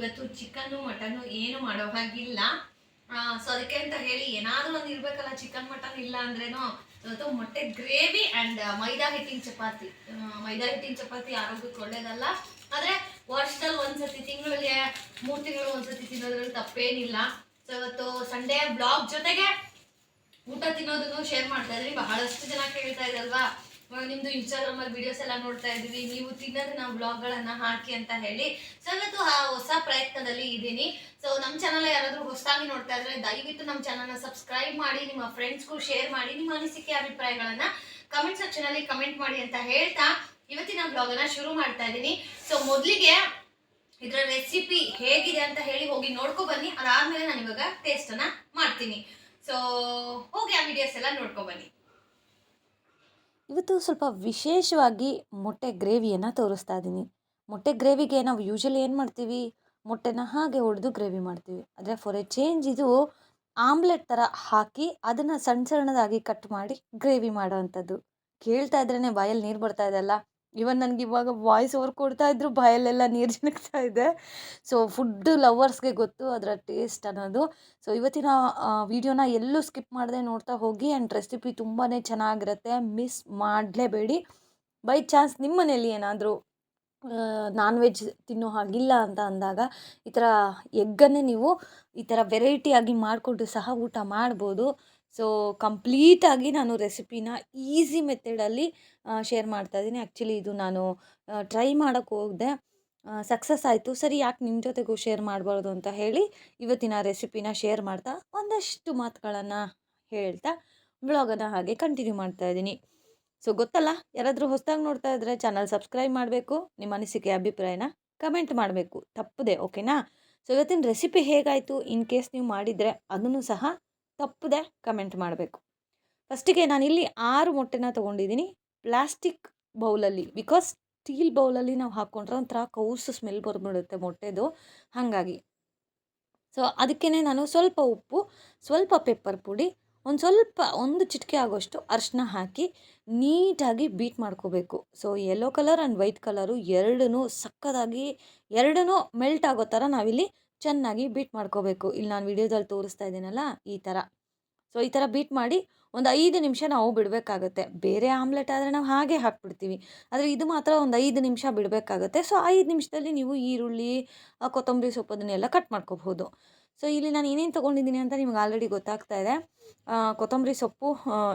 ಇವತ್ತು chicken, mutton ಏನು ಮಾಡೋ ಹಾಗಿಲ್ಲ. ಸೊ ಅದಕ್ಕೆ ಅಂತ ಹೇಳಿ ಏನಾದರೂ ಒಂದು ಇರಬೇಕಲ್ಲ, ಚಿಕನ್, ಮಟನ್ ಇಲ್ಲ ಅಂದ್ರೇನು, ಇವತ್ತು ಮೊಟ್ಟೆ ಗ್ರೇವಿ ಆ್ಯಂಡ್ ಮೈದಾ ಹಿಟ್ಟಿನ ಚಪಾತಿ. ಮೈದಾ ಹಿಟ್ಟಿನ ಚಪಾತಿ ಆರೋಗ್ಯಕ್ಕೆ ಒಳ್ಳೇದಲ್ಲ. ಆದರೆ ವರ್ಷದಲ್ಲಿ ಒಂದ್ಸತಿ ತಿಂಗಳಿಗೆ ಮೂರು ತಿಂಗಳು ಒಂದ್ಸತಿ ತಿನ್ನೋದ್ರಲ್ಲಿ ತಪ್ಪೇನಿಲ್ಲ. ಸೊ ಇವತ್ತು ಸಂಡೇ ಬ್ಲಾಗ್ ಜೊತೆಗೆ ಊಟ ತಿನ್ನೋದನ್ನು ಶೇರ್ ಮಾಡ್ತಾ ಇದ್ರಿ ಬಹಳಷ್ಟು ಜನ ಕೇಳ್ತಾ ಇದ್ದಲ್ವಾ ನಿಮ್ದು ಇನ್ಸ್ಟಾಗ್ರಾಮ್ ಅಲ್ಲಿ ವಿಡಿಯೋಸ್ ಎಲ್ಲ ನೋಡ್ತಾ ಇದ್ದೀವಿ. ನೀವು ತಿನ್ನೋದು ನಾವು ಬ್ಲಾಗ್ಗಳನ್ನು ಹಾಕಿ ಅಂತ ಹೇಳಿ. ಸೊ ಇವತ್ತು ಹೊಸ ಪ್ರಯತ್ನದಲ್ಲಿ ಇದ್ದೀನಿ. ಸೊ ನಮ್ಮ ಚಾನಲ್ ಯಾರಾದರೂ ಹೊಸದಾಗಿ ನೋಡ್ತಾ ಇದ್ರೆ ದಯವಿಟ್ಟು ನಮ್ಮ ಚಾನಲ್ನ ಸಬ್ಸ್ಕ್ರೈಬ್ ಮಾಡಿ, ನಿಮ್ಮ ಫ್ರೆಂಡ್ಸ್ಗೂ ಶೇರ್ ಮಾಡಿ, ನಿಮ್ಮ ಅನಿಸಿಕೆ, ಅಭಿಪ್ರಾಯಗಳನ್ನು ಕಮೆಂಟ್ ಸೆಕ್ಷನ್ ಅಲ್ಲಿ ಕಮೆಂಟ್ ಮಾಡಿ ಅಂತ ಹೇಳ್ತಾ ಇವತ್ತಿನ ಬ್ಲಾಗನ್ನ ಶುರು ಮಾಡ್ತಾ ಇದ್ದೀನಿ. ಸೊ ಮೊದಲಿಗೆ ಇದರ ರೆಸಿಪಿ ಹೇಗಿದೆ ಅಂತ ಹೇಳಿ ಹೋಗಿ ನೋಡ್ಕೊ ಬನ್ನಿ. ಅದಾದ್ಮೇಲೆ ನಾನು ಇವಾಗ ಟೇಸ್ಟ್ ಅನ್ನ ಮಾಡ್ತೀನಿ. ಸೊ ಹೋಗಿ ಆ ವಿಡಿಯೋಸ್ ಎಲ್ಲ ನೋಡ್ಕೊ ಬನ್ನಿ. ಇವತ್ತು ಸ್ವಲ್ಪ ವಿಶೇಷವಾಗಿ ಮೊಟ್ಟೆ ಗ್ರೇವಿಯನ್ನು ತೋರಿಸ್ತಾ ಇದ್ದೀನಿ. ಮೊಟ್ಟೆ ಗ್ರೇವಿಗೆ ನಾವು ಯೂಶಲಿ ಏನು ಮಾಡ್ತೀವಿ? ಮೊಟ್ಟೆನ ಹಾಗೆ ಹೊಡೆದು ಗ್ರೇವಿ ಮಾಡ್ತೀವಿ. ಆದರೆ ಫಾರ್ ಎ ಚೇಂಜ್ ಇದು ಆಮ್ಲೆಟ್ ಥರ ಹಾಕಿ ಅದನ್ನು ಸಣ್ಣ ಸಣ್ಣದಾಗಿ ಕಟ್ ಮಾಡಿ ಗ್ರೇವಿ ಮಾಡೋವಂಥದ್ದು. ಕೇಳ್ತಾ ಇದ್ರೇ ಬಾಯಲ್ಲಿ ನೀರು ಬರ್ತಾ ಇದೆಲ್ಲ ಇವನ್ ನನಗೆ ಇವಾಗ ವಾಯ್ಸ್ ಓವರ್ ಕೊಡ್ತಾ ಇದ್ರು, ಬಾಯಲ್ಲೆಲ್ಲ ನೀರು ಜಿನಕ್ತಾ ಇದೆ. ಸೊ ಫುಡ್ ಲವರ್ಸ್ಗೆ ಗೊತ್ತು ಅದರ ಟೇಸ್ಟ್ ಅನ್ನೋದು. ಸೊ ಇವತ್ತಿನ ವಿಡಿಯೋನ ಎಲ್ಲೂ ಸ್ಕಿಪ್ ಮಾಡದೆ ನೋಡ್ತಾ ಹೋಗಿ ಆ್ಯಂಡ್ ರೆಸಿಪಿ ತುಂಬಾ ಚೆನ್ನಾಗಿರುತ್ತೆ. ಮಿಸ್ ಮಾಡಲೇಬೇಡಿ. ಬೈ ಚಾನ್ಸ್ ನಿಮ್ಮ ಮನೇಲಿ ಏನಾದರೂ ನಾನ್ ವೆಜ್ ತಿನ್ನೋ ಹಾಗಿಲ್ಲ ಅಂತ ಅಂದಾಗ ಈ ಥರ ಎಗ್ಗನ್ನೇ ನೀವು ಈ ಥರ ವೆರೈಟಿಯಾಗಿ ಮಾಡಿಕೊಂಡು ಸಹ ಊಟ ಮಾಡ್ಬೋದು. ಸೊ ಕಂಪ್ಲೀಟಾಗಿ ನಾನು ರೆಸಿಪಿನ ಈಸಿ ಮೆಥಡಲ್ಲಿ ಶೇರ್ ಮಾಡ್ತಾ ಇದ್ದೀನಿ. ಆ್ಯಕ್ಚುಲಿ ಇದು ನಾನು ಟ್ರೈ ಮಾಡೋಕ್ಕೆ ಹೋಗಿದೆ. ಸಕ್ಸಸ್ ಆಯಿತು. ಸರಿ, ಯಾಕೆ ನಿಮ್ಮ ಜೊತೆಗೂ ಶೇರ್ ಮಾಡಬಾರ್ದು ಅಂತ ಹೇಳಿ ಇವತ್ತಿನ ರೆಸಿಪಿನ ಶೇರ್ ಮಾಡ್ತಾ ಒಂದಷ್ಟು ಮಾತುಗಳನ್ನು ಹೇಳ್ತಾ ಬ್ಲಾಗನ್ನು ಹಾಗೆ ಕಂಟಿನ್ಯೂ ಮಾಡ್ತಾ ಇದ್ದೀನಿ. ಸೊ ಗೊತ್ತಲ್ಲ? ಯಾರಾದರೂ ಹೊಸದಾಗಿ ನೋಡ್ತಾ ಇದ್ದರೆ ಚಾನಲ್ ಸಬ್ಸ್ಕ್ರೈಬ್ ಮಾಡಬೇಕು, ನಿಮ್ಮ ಅನಿಸಿಕೆ, ಅಭಿಪ್ರಾಯನ ಕಮೆಂಟ್ ಮಾಡಬೇಕು. ತಪ್ಪದೆ, ಓಕೆನಾ? ಸೊ ಇವತ್ತಿನ ರೆಸಿಪಿ ಹೇಗಾಯಿತು? ಇನ್ ಕೇಸ್ ನೀವು ಮಾಡಿದರೆ ಅದನ್ನು ಸಹ ತಪ್ಪದೆ ಕಮೆಂಟ್ ಮಾಡಬೇಕು. ಫಸ್ಟಿಗೆ ನಾನಿಲ್ಲಿ ಆರು ಮೊಟ್ಟೆನ ತೊಗೊಂಡಿದ್ದೀನಿ. ಪ್ಲಾಸ್ಟಿಕ್ ಬೌಲಲ್ಲಿ, ಬಿಕಾಸ್ ಸ್ಟೀಲ್ ಬೌಲಲ್ಲಿ ನಾವು ಹಾಕ್ಕೊಂಡ್ರೆ ಒಂಥರ ಕೌಸು ಸ್ಮೆಲ್ ಬರ್ಬಿಡುತ್ತೆ ಮೊಟ್ಟೆದು. ಹಾಗಾಗಿ. ಸೊ ಅದಕ್ಕೇ ನಾನು ಸ್ವಲ್ಪ ಉಪ್ಪು, ಸ್ವಲ್ಪ ಪೆಪ್ಪರ್ ಪುಡಿ ಒಂದು ಸ್ವಲ್ಪ ಒಂದು ಚಿಟಿಕೆ ಆಗೋಷ್ಟು ಅರಿಶಿನ ಹಾಕಿ ನೀಟಾಗಿ ಬೀಟ್ ಮಾಡ್ಕೋಬೇಕು. So yellow colour and white colour ಎರಡೂ ಸಕ್ಕದಾಗಿ, ಎರಡನ್ನೂ ಮೆಲ್ಟ್ ಆಗೋ ಥರ ನಾವಿಲ್ಲಿ ಚೆನ್ನಾಗಿ ಬೀಟ್ ಮಾಡ್ಕೋಬೇಕು. ಇಲ್ಲಿ ನಾನು ವಿಡಿಯೋದಲ್ಲಿ ತೋರಿಸ್ತಾ ಇದ್ದೀನಲ್ಲ ಈ ಥರ ಸೊ ಈ ಥರ ಬೀಟ್ ಮಾಡಿ ಒಂದು ಐದು ನಿಮಿಷ ನಾವು ಬಿಡಬೇಕಾಗತ್ತೆ. ಬೇರೆ ಆಮ್ಲೆಟ್ ಆದರೆ ನಾವು ಹಾಗೆ ಹಾಕ್ಬಿಡ್ತೀವಿ. ಆದರೆ ಇದು ಮಾತ್ರ ಒಂದು ಐದು ನಿಮಿಷ ಬಿಡಬೇಕಾಗತ್ತೆ. ಸೊ ಐದು ನಿಮಿಷದಲ್ಲಿ ನೀವು ಈರುಳ್ಳಿ ಕೊತ್ತಂಬರಿ ಸೊಪ್ಪು ಅದನ್ನೆಲ್ಲ ಕಟ್ ಮಾಡ್ಕೋಬಹುದು. ಸೊ ಇಲ್ಲಿ ನಾನು ಏನೇನು ತೊಗೊಂಡಿದ್ದೀನಿ ಅಂತ ನಿಮ್ಗೆ ಆಲ್ರೆಡಿ ಗೊತ್ತಾಗ್ತಾ ಇದೆ. ಕೊತ್ತಂಬರಿ ಸೊಪ್ಪು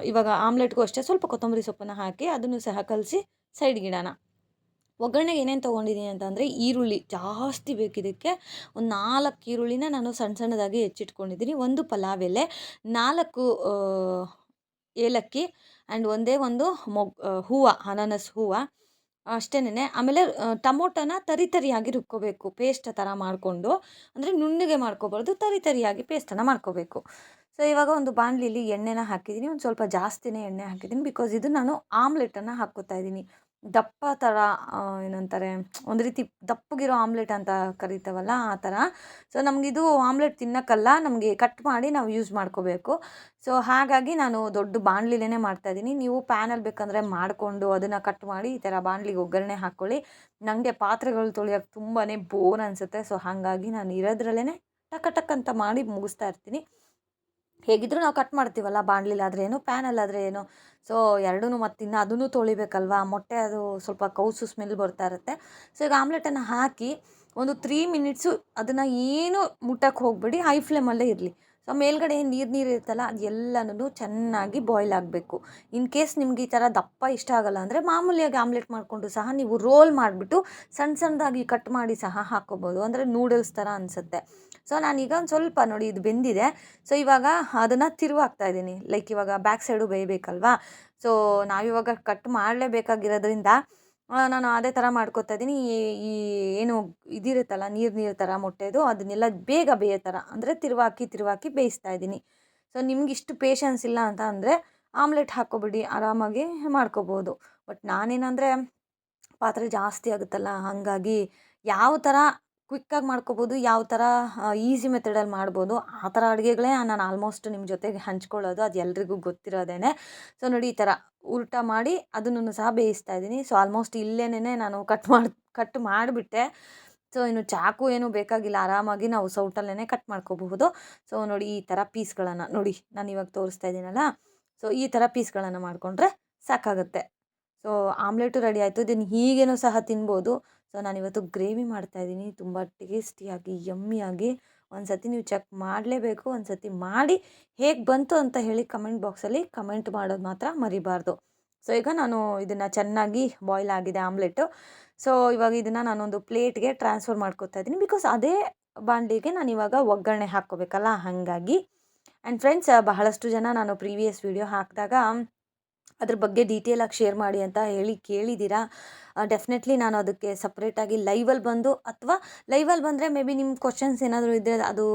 ಇವಾಗ ಆಮ್ಲೆಟ್ಗೂ ಅಷ್ಟೇ, ಸ್ವಲ್ಪ ಕೊತ್ತಂಬರಿ ಸೊಪ್ಪನ್ನು ಹಾಕಿ ಅದನ್ನು ಸಹ ಕಲಸಿ ಸೈಡ್ ಗಿಡನ. ಒಗ್ಗರಣೆಗೆ ಏನೇನು ತೊಗೊಂಡಿದ್ದೀನಿ ಅಂತಂದರೆ ಈರುಳ್ಳಿ, ಜಾಸ್ತಿ ಬೇಕಿದ್ದಕ್ಕೆ ಒಂದು ನಾಲ್ಕು ಈರುಳ್ಳಿನ ನಾನು ಸಣ್ಣ ಸಣ್ಣದಾಗಿ ಹೆಚ್ಚಿಟ್ಕೊಂಡಿದ್ದೀನಿ. ಒಂದು ಪಲಾವ್ ಎಲೆ, ನಾಲ್ಕು ಏಲಕ್ಕಿ ಆ್ಯಂಡ್ ಒಂದೇ ಒಂದು ಮೊಗ್ ಹೂವು, ಅನಾನಸ್ ಹೂವು. ಅಷ್ಟೇನೆ ಆಮೇಲೆ ಟೊಮೊಟೊನ ತರಿ ತರಿಯಾಗಿ ರುಬ್ಕೋಬೇಕು. ಪೇಸ್ಟ್ ಥರ ಮಾಡಿಕೊಂಡು. ಅಂದರೆ ನುಣ್ಣಗೆ ಮಾಡ್ಕೋಬಾರ್ದು, ತರಿ ತರಿಯಾಗಿ ಪೇಸ್ಟನ್ನು ಮಾಡ್ಕೋಬೇಕು. ಸೊ ಇವಾಗ ಒಂದು ಬಾಣಲಿಲಿ ಎಣ್ಣೆನ ಹಾಕಿದ್ದೀನಿ. ಒಂದು ಸ್ವಲ್ಪ ಜಾಸ್ತಿನೇ ಎಣ್ಣೆ ಹಾಕಿದ್ದೀನಿ. ಬಿಕಾಸ್ ಇದು ನಾನು ಆಮ್ಲೆಟನ್ನು ಹಾಕ್ಕೋತಾ ಇದ್ದೀನಿ. ದಪ್ಪ ಥರ ಏನಂತಾರೆ, ಒಂದು ರೀತಿ ದಪ್ಪಗಿರೋ ಆಮ್ಲೆಟ್ ಅಂತ ಕರಿತೇವಲ್ಲ ಆ ಥರ. ಸೊ, ನಮಗಿದು ಆಮ್ಲೆಟ್ ತಿನ್ನೋಕ್ಕಲ್ಲ, ನಮಗೆ ಕಟ್ ಮಾಡಿ ನಾವು ಯೂಸ್ ಮಾಡ್ಕೋಬೇಕು. ಸೊ, ಹಾಗಾಗಿ ನಾನು ದೊಡ್ಡ ಬಾಣಲಿಲೇ ಮಾಡ್ತಾಯಿದ್ದೀನಿ ನೀವು ಪ್ಯಾನಲ್ಲಿ ಬೇಕಂದರೆ ಮಾಡಿಕೊಂಡು ಅದನ್ನು ಕಟ್ ಮಾಡಿ ಈ ಥರ ಬಾಣಲಿಗೆ ಒಗ್ಗರಣೆ ಹಾಕ್ಕೊಳ್ಳಿ. ನನಗೆ ಪಾತ್ರೆಗಳು ತೊಳೆಯೋಕ್ಕೆ ತುಂಬಾ ಬೋರ್ ಅನಿಸುತ್ತೆ. ಸೊ, ಹಾಗಾಗಿ ನಾನು ಇರೋದ್ರಲ್ಲೇ ಟಕ ಟಕ್ ಅಂತ ಮಾಡಿ ಮುಗಿಸ್ತಾ ಇರ್ತೀನಿ. ಹೇಗಿದ್ರೂ ನಾವು ಕಟ್ ಮಾಡ್ತೀವಲ್ಲ ಬಾಣಲಿಲಾದರೆ ಏನು, ಪ್ಯಾನಲ್ಲಾದರೆ ಏನು. ಸೊ ಎರಡೂ ಮತ್ತು ಇನ್ನು ಅದನ್ನು ತೊಳಿಬೇಕಲ್ವಾ? ಮೊಟ್ಟೆ ಅದು ಸ್ವಲ್ಪ ಕೌಸು ಸ್ಮೆಲ್ ಬರ್ತಾ ಇರುತ್ತೆ. ಸೊ ಈಗ ಆಮ್ಲೆಟನ್ನು ಹಾಕಿ ಒಂದು ತ್ರೀ ಮಿನಿಟ್ಸು ಅದನ್ನು ಏನು ಮುಟ್ಟಕ್ಕೆ ಹೋಗ್ಬೇಡಿ ಹೈ ಫ್ಲೇಮಲ್ಲೇ ಇರಲಿ. ಸೊ ಮೇಲ್ಗಡೆ ನೀರು ನೀರು ಇರುತ್ತಲ್ಲ ಅದು ಎಲ್ಲನೂ ಚೆನ್ನಾಗಿ ಬಾಯ್ಲ್ ಆಗಬೇಕು. ಇನ್ ಕೇಸ್ ನಿಮ್ಗೆ ಈ ಥರ ದಪ್ಪ ಇಷ್ಟ ಆಗಲ್ಲ ಅಂದರೆ ಮಾಮೂಲಿಯಾಗಿ ಆಮ್ಲೆಟ್ ಮಾಡಿಕೊಂಡು ಸಹ ನೀವು ರೋಲ್ ಮಾಡಿಬಿಟ್ಟು ಸಣ್ಣ ಸಣ್ಣದಾಗಿ ಕಟ್ ಮಾಡಿ ಸಹ ಹಾಕ್ಕೋಬೋದು ಅಂದರೆ ನೂಡಲ್ಸ್ ಥರ ಅನಿಸುತ್ತೆ. ಸೊ ನಾನೀಗ ಒಂದು ಸ್ವಲ್ಪ ನೋಡಿ ಇದು ಬೆಂದಿದೆ. ಸೊ ಇವಾಗ ಅದನ್ನು ತಿರುವಾಗ್ತಾ ಇದ್ದೀನಿ. ಲೈಕ್ ಇವಾಗ ಬ್ಯಾಕ್ ಸೈಡು ಬೇಯಬೇಕಲ್ವಾ? ಸೊ ನಾವಿವಾಗ ಕಟ್ ಮಾಡಲೇಬೇಕಾಗಿರೋದ್ರಿಂದ ನಾನು ಅದೇ ಥರ ಮಾಡ್ಕೊತಾ ಇದ್ದೀನಿ. ಈ ಈ ಏನು ಇದಿರುತ್ತಲ್ಲ, ನೀರು ನೀರು ಥರ ಮೊಟ್ಟೆದು, ಅದನ್ನೆಲ್ಲ ಬೇಗ ಬೇಯೋ ಥರ ಅಂದರೆ ತಿರುವಾಕಿ ತಿರುವಾಕಿ ಬೇಯಿಸ್ತಾ ಇದ್ದೀನಿ. ಸೊ ನಿಮ್ಗೆ ಇಷ್ಟು ಪೇಷನ್ಸ್ ಇಲ್ಲ ಅಂತ ಅಂದರೆ ಆಮ್ಲೆಟ್ ಹಾಕ್ಕೊಬಿಡಿ, ಆರಾಮಾಗಿ ಮಾಡ್ಕೋಬೋದು. ಬಟ್ ನಾನೇನಂದರೆ ಪಾತ್ರೆ ಜಾಸ್ತಿ ಆಗುತ್ತಲ್ಲ, ಹಾಗಾಗಿ ಯಾವ ಥರ ಕ್ವಿಕ್ಕಾಗಿ ಮಾಡ್ಕೋಬೋದು, ಯಾವ ಥರ ಈಸಿ ಮೆಥಡಲ್ಲಿ ಮಾಡ್ಬೋದು, ಆ ಥರ ಅಡುಗೆಗಳೇ ನಾನು ಆಲ್ಮೋಸ್ಟ್ ನಿಮ್ಮ ಜೊತೆಗೆ ಹಂಚ್ಕೊಳ್ಳೋದು, ಅದು ಎಲ್ರಿಗೂ ಗೊತ್ತಿರೋದೇ ಸೊ, ನೋಡಿ ಈ ಥರ ಉಲ್ಟ ಮಾಡಿ ಅದನ್ನು ಸಹ ಬೇಯಿಸ್ತಾ ಇದ್ದೀನಿ. ಸೊ, ಆಲ್ಮೋಸ್ಟ್ ಇಲ್ಲೇನೇ ನಾನು ಕಟ್ ಮಾಡಿ, ಕಟ್ ಮಾಡಿಬಿಟ್ಟೆ. ಸೊ, ಇನ್ನು ಚಾಕು ಏನು ಬೇಕಾಗಿಲ್ಲ, ಆರಾಮಾಗಿ ನಾವು ಸೌಟಲ್ಲೇ ಕಟ್ ಮಾಡ್ಕೋಬಹುದು. ಸೊ, ನೋಡಿ ಈ ಥರ ಪೀಸ್ಗಳನ್ನು, ನೋಡಿ ನಾನು ಇವಾಗ ತೋರಿಸ್ತಾ ಇದ್ದೀನಲ್ಲ, ಸೊ, ಈ ಥರ ಪೀಸ್ಗಳನ್ನು ಮಾಡಿಕೊಂಡ್ರೆ ಸಾಕಾಗುತ್ತೆ. ಸೊ, ಆಮ್ಲೆಟು ರೆಡಿ ಆಯಿತು, ಇದನ್ನು ಹೀಗೇನೂ ಸಹ ತಿನ್ಬೋದು. ಸೊ, ನಾನಿವತ್ತು ಗ್ರೇವಿ ಮಾಡ್ತಾ ಇದ್ದೀನಿ ತುಂಬ ಟೇಸ್ಟಿಯಾಗಿ, ಯಮ್ಮಿಯಾಗಿ. ಒಂದು ಸತಿ ನೀವು ಚೆಕ್ ಮಾಡಲೇಬೇಕು. ಒಂದು ಸತಿ ಮಾಡಿ ಹೇಗೆ ಬಂತು ಅಂತ ಹೇಳಿ ಕಮೆಂಟ್ ಬಾಕ್ಸಲ್ಲಿ ಕಮೆಂಟ್ ಮಾಡೋದು ಮಾತ್ರ ಮರಿಬಾರ್ದು. ಸೊ, ಈಗ ನಾನು ಇದನ್ನು ಚೆನ್ನಾಗಿ ಬಾಯ್ಲ್ ಆಗಿದೆ ಆಮ್ಲೆಟ್ಟು ಸೊ, ಇವಾಗ ಇದನ್ನು ನಾನೊಂದು ಪ್ಲೇಟ್ಗೆ ಟ್ರಾನ್ಸ್ಫರ್ ಮಾಡ್ಕೊತಾ ಇದ್ದೀನಿ ಬಿಕಾಸ್ ಅದೇ ಬಾಂಡ್ಲಿಗೆ ನಾನು ಇವಾಗ ಒಗ್ಗರಣೆ ಹಾಕ್ಕೋಬೇಕಲ್ಲ, ಹಾಗಾಗಿ. ಆ್ಯಂಡ್ ಫ್ರೆಂಡ್ಸ್, ಬಹಳಷ್ಟು ಜನ ನಾನು ಪ್ರೀವಿಯಸ್ ವಿಡಿಯೋ ಹಾಕಿದಾಗ ಅದ್ರ ಬಗ್ಗೆ ಡೀಟೇಲಾಗಿ ಶೇರ್ ಮಾಡಿ ಅಂತ ಹೇಳಿ ಕೇಳಿದ್ದೀರಾ ಡೆಫಿನೆಟ್ಲಿ ನಾನು ಅದಕ್ಕೆ ಸಪ್ರೇಟಾಗಿ ಲೈವಲ್ಲಿ ಬಂದು ಅಥವಾ ಲೈವಲ್ಲಿ ಬಂದರೆ ಮೇ ಬಿ ನಿಮ್ಮ ಕ್ವಶನ್ಸ್ ಏನಾದರೂ ಇದ್ದರೆ ಅದು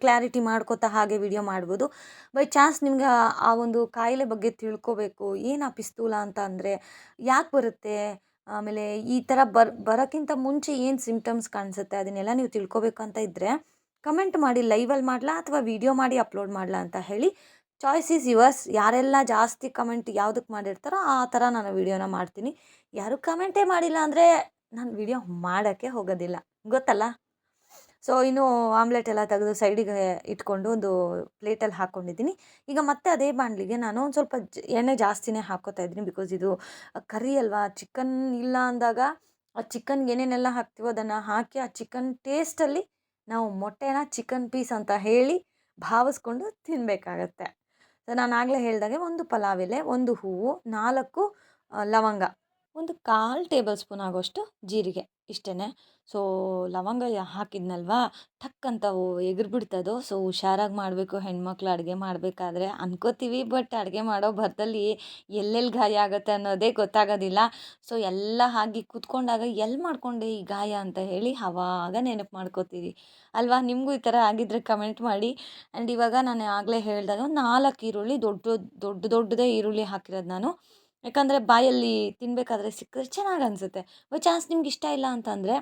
ಕ್ಲಾರಿಟಿ ಮಾಡ್ಕೋತಾ ಹಾಗೆ ವಿಡಿಯೋ ಮಾಡ್ಬೋದು. ಬೈ ಚಾನ್ಸ್ ನಿಮ್ಗೆ ಆ- ಒಂದು ಕಾಯಿಲೆ ಬಗ್ಗೆ ತಿಳ್ಕೊಬೇಕು, ಏನು ಆ ಪಿಸ್ತೂಲ ಅಂತ ಅಂದರೆ ಯಾಕೆ ಬರುತ್ತೆ? ಆಮೇಲೆ ಈ ಥರ ಬರ್, ಬರೋಕ್ಕಿಂತ ಮುಂಚೆ ಏನು ಸಿಂಪ್ಟಮ್ಸ್ ಕಾಣಿಸುತ್ತೆ? ಅದನ್ನೆಲ್ಲ ನೀವು ತಿಳ್ಕೊಬೇಕು ಅಂತ ಇದ್ದರೆ ಕಮೆಂಟ್ ಮಾಡಿ ಲೈವಲ್ಲಿ ಮಾಡಲಾ ಅಥವಾ ವಿಡಿಯೋ ಮಾಡಿ ಅಪ್ಲೋಡ್ ಮಾಡಲಾ ಅಂತ ಹೇಳಿ ಚಾಯ್ಸ್ ಈಸ್ ಯುವರ್ಸ್ ಯಾರೆಲ್ಲ ಜಾಸ್ತಿ ಕಮೆಂಟ್ ಯಾವುದಕ್ಕೆ ಮಾಡಿರ್ತಾರೋ ಆ ಥರ ನಾನು ವೀಡಿಯೋನ ಮಾಡ್ತೀನಿ. ಯಾರು ಕಮೆಂಟೇ ಮಾಡಿಲ್ಲ ಅಂದರೆ ನಾನು ವಿಡಿಯೋ ಮಾಡೋಕ್ಕೆ ಹೋಗೋದಿಲ್ಲ. ಗೊತ್ತಲ್ಲ? ಸೊ ಇನ್ನು ಆಮ್ಲೆಟ್ ಎಲ್ಲ ತೆಗೆದು ಸೈಡಿಗೆ ಇಟ್ಕೊಂಡು ಒಂದು ಪ್ಲೇಟಲ್ಲಿ ಹಾಕ್ಕೊಂಡಿದ್ದೀನಿ ಈಗ ಮತ್ತೆ ಅದೇ ಬಾಣಲಿಗೆ ನಾನು ಒಂದು ಸ್ವಲ್ಪ ಎಣ್ಣೆ ಜಾಸ್ತಿನೇ ಹಾಕೋತಾ ಇದ್ದೀನಿ ಬಿಕಾಸ್ ಇದು ಕರಿ ಅಲ್ವಾ? ಚಿಕನ್ ಇಲ್ಲ ಅಂದಾಗ ಆ ಚಿಕನ್ಗೆ ಏನೇನೆಲ್ಲ ಹಾಕ್ತೀವೋ ಅದನ್ನು ಹಾಕಿ ಆ ಚಿಕನ್ ಟೇಸ್ಟಲ್ಲಿ ನಾವು ಮೊಟ್ಟೆನ ಚಿಕನ್ ಪೀಸ್ ಅಂತ ಹೇಳಿ ಭಾವಿಸ್ಕೊಂಡು ತಿನ್ನಬೇಕಾಗತ್ತೆ ನಾನು ಆಗಲೇ ಹೇಳಿದಾಗೆ ಒಂದು ಪಲಾವ್ ಎಲೆ ಒಂದು ಹೂವು ನಾಲ್ಕು ಲವಂಗ. ಒಂದು ಕಾಲು ಟೇಬಲ್ ಸ್ಪೂನ್ ಆಗೋಷ್ಟು ಜೀರಿಗೆ ಇಷ್ಟೇ ಸೊ ಲವಂಗ ಹಾಕಿದ್ನಲ್ವ? ಟಕ್ ಅಂತ ಎಗ್ರು ಬಿಡ್ತದೋ ಸೊ, ಹುಷಾರಾಗಿ ಮಾಡಬೇಕು, ಹೆಣ್ಮಕ್ಳು ಅಡುಗೆ ಮಾಡಬೇಕಾದ್ರೆ. ಅನ್ಕೋತೀವಿ, ಬಟ್ ಅಡುಗೆ ಮಾಡೋ ಭರದಲ್ಲಿ ಎಲ್ಲೆಲ್ಲಿ ಗಾಯ ಆಗುತ್ತೆ ಅನ್ನೋದೇ ಗೊತ್ತಾಗೋದಿಲ್ಲ. ಸೊ, ಎಲ್ಲ ಹಾಗೆ ಕೂತ್ಕೊಂಡಾಗ ಎಲ್ಲಿ ಮಾಡ್ಕೊಂಡೆ ಈ ಗಾಯ ಅಂತ ಹೇಳಿ ಅವಾಗ ನೆನಪು ಮಾಡ್ಕೋತೀವಿ. ಅಲ್ವಾ? ನಿಮಗೂ ಈ ಥರ ಆಗಿದ್ರೆ ಕಮೆಂಟ್ ಮಾಡಿ. ಆ್ಯಂಡ್ ಇವಾಗ ನಾನು ಆಗಲೇ ಹೇಳಿದಾಗ ಒಂದು ನಾಲ್ಕು ಈರುಳ್ಳಿ ದೊಡ್ಡ ದೊಡ್ಡ ದೊಡ್ಡದೇ ಈರುಳ್ಳಿ ಹಾಕಿರೋದು ನಾನು. ಯಾಕಂದರೆ ಬಾಯಲ್ಲಿ ತಿನ್ನಬೇಕಾದ್ರೆ ಸಿಕ್ಕಿದ್ರೆ ಚೆನ್ನಾಗಿ ಅನಿಸುತ್ತೆ. ಬೈ ಚಾನ್ಸ್ ನಿಮ್ಗೆ ಇಷ್ಟ ಇಲ್ಲ ಅಂತಂದರೆ,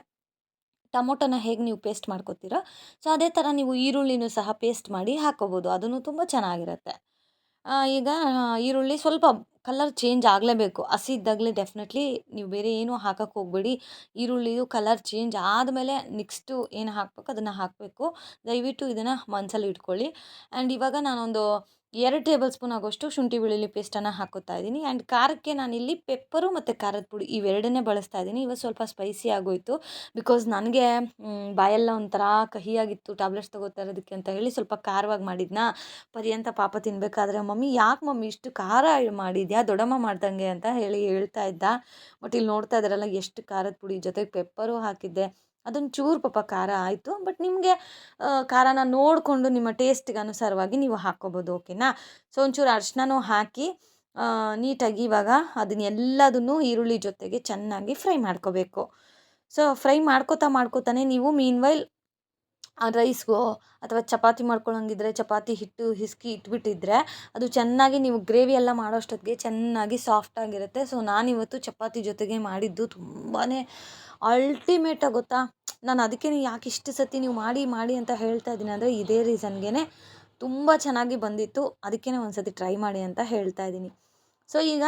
ಟೊಮೊಟೊನ ಹೇಗೆ ನೀವು ಪೇಸ್ಟ್ ಮಾಡ್ಕೋತೀರೋ, ಸೊ ಅದೇ ಥರ ನೀವು ಈರುಳ್ಳಿನೂ ಸಹ ಪೇಸ್ಟ್ ಮಾಡಿ ಹಾಕ್ಕೋಬೋದು ಅದನ್ನು ತುಂಬ ಚೆನ್ನಾಗಿರುತ್ತೆ. ಈಗ ಈರುಳ್ಳಿ ಸ್ವಲ್ಪ ಕಲರ್ ಚೇಂಜ್ ಆಗಲೇಬೇಕು. ಹಸಿ ಇದ್ದಾಗಲೇ ಡೆಫಿನೆಟ್ಲಿ ನೀವು ಬೇರೆ ಏನೂ ಹಾಕಕ್ಕೆ ಹೋಗಬೇಡಿ. ಈರುಳ್ಳಿಯು ಕಲರ್ ಚೇಂಜ್ ಆದಮೇಲೆ ನೆಕ್ಸ್ಟು ಏನು ಹಾಕಬೇಕು, ಅದನ್ನು ಹಾಕಬೇಕು. ದಯವಿಟ್ಟು ಇದನ್ನು ಮನಸ್ಸಲ್ಲಿ ಇಟ್ಕೊಳ್ಳಿ. ಆ್ಯಂಡ್ ಇವಾಗ ನಾನೊಂದು ಎರಡು ಟೇಬಲ್ ಸ್ಪೂನ್ ಆಗೋಷ್ಟು ಶುಂಠಿ ಬೆಳ್ಳುಳ್ಳಿ ಪೇಸ್ಟನ್ನು ಹಾಕೋತಾ ಇದ್ದೀನಿ. ಆ್ಯಂಡ್ ಖಾರಕ್ಕೆ ನಾನಿಲ್ಲಿ ಪೆಪ್ಪರು ಮತ್ತು ಖಾರದ ಪುಡಿ ಇವೆರಡನ್ನೇ ಬಳಸ್ತಾ ಇದ್ದೀನಿ. ಇವತ್ತು ಸ್ವಲ್ಪ ಸ್ಪೈಸಿ ಆಗೋಯಿತು. ಬಿಕಾಸ್ ನನಗೆ ಬಾಯೆಲ್ಲ ಒಂಥರ ಕಹಿಯಾಗಿತ್ತು. ಟ್ಯಾಬ್ಲೆಟ್ಸ್ ತೊಗೋತಾ ಇರೋದಕ್ಕೆ ಅಂತ ಹೇಳಿ ಸ್ವಲ್ಪ ಖಾರವಾಗಿ ಮಾಡಿದ್ನಾ? ಪರ್ಯಂತ ಪಾಪ ತಿನ್ನಬೇಕಾದ್ರೆ ಮಮ್ಮಿ, ಯಾಕೆ ಮಮ್ಮಿ ಇಷ್ಟು ಖಾರ ಮಾಡಿದ್ಯಾ? ದೊಡ್ಡಮ್ಮ ಮಾಡ್ದಂಗೆ ಅಂತ ಹೇಳಿ ಹೇಳ್ತಾ ಇದ್ದ. ಬಟ್ ಇಲ್ಲಿ ನೋಡ್ತಾ ಇದ್ದಾರಲ್ಲ, ಎಷ್ಟು ಖಾರದ ಪುಡಿ ಜೊತೆಗೆ ಪೆಪ್ಪರು ಹಾಕಿದ್ದೆ. ಅದೊಂದು ಚೂರು ಪಾಪ ಖಾರ ಆಯಿತು. ಬಟ್ ನಿಮಗೆ ಖಾರನ ನೋಡಿಕೊಂಡು ನಿಮ್ಮ ಟೇಸ್ಟ್ಗೆ ಅನುಸಾರವಾಗಿ ನೀವು ಹಾಕ್ಕೋಬೋದು, ಓಕೆನಾ? ಸೊ, ಒಂಚೂರು ಅರ್ಶಿನೂ ಹಾಕಿ ನೀಟಾಗಿ ಇವಾಗ ಅದನ್ನೆಲ್ಲದನ್ನು ಈರುಳ್ಳಿ ಜೊತೆಗೆ ಚೆನ್ನಾಗಿ ಫ್ರೈ ಮಾಡ್ಕೋಬೇಕು. ಸೊ, ಫ್ರೈ ಮಾಡ್ಕೋತಾ ಮಾಡ್ಕೋತಾನೆ ನೀವು ಮೀನ್ ವೈಲ್ ರೈಸ್ಗೋ ಅಥವಾ ಚಪಾತಿ ಮಾಡ್ಕೊಳ್ಳೋಂಗಿದ್ರೆ ಚಪಾತಿ ಹಿಟ್ಟು, ಹಿಸ್ಕಿ ಇಟ್ಬಿಟ್ಟಿದ್ರೆ ಅದು ಚೆನ್ನಾಗಿ ನೀವು ಗ್ರೇವಿ ಎಲ್ಲ ಮಾಡೋಷ್ಟೊತ್ತಿಗೆ ಚೆನ್ನಾಗಿ ಸಾಫ್ಟಾಗಿರುತ್ತೆ ಸೊ, ನಾನಿವತ್ತು ಚಪಾತಿ ಜೊತೆಗೆ ಮಾಡಿದ್ದು ತುಂಬಾ ಅಲ್ಟಿಮೇಟಾಗಿ ಗೊತ್ತಾ? ನಾನು ಅದಕ್ಕೆ ಯಾಕೆ ಇಷ್ಟು ಸತಿ ನೀವು ಮಾಡಿ ಮಾಡಿ ಅಂತ ಹೇಳ್ತಾ ಇದ್ದೀನಿ ಅಂದರೆ ಇದೇ ರೀಸನ್ಗೆ ತುಂಬ ಚೆನ್ನಾಗಿ ಬಂದಿತ್ತು. ಅದಕ್ಕೇ ಒಂದು ಸತಿ ಟ್ರೈ ಮಾಡಿ ಅಂತ ಹೇಳ್ತಾ ಇದ್ದೀನಿ. ಸೊ ಈಗ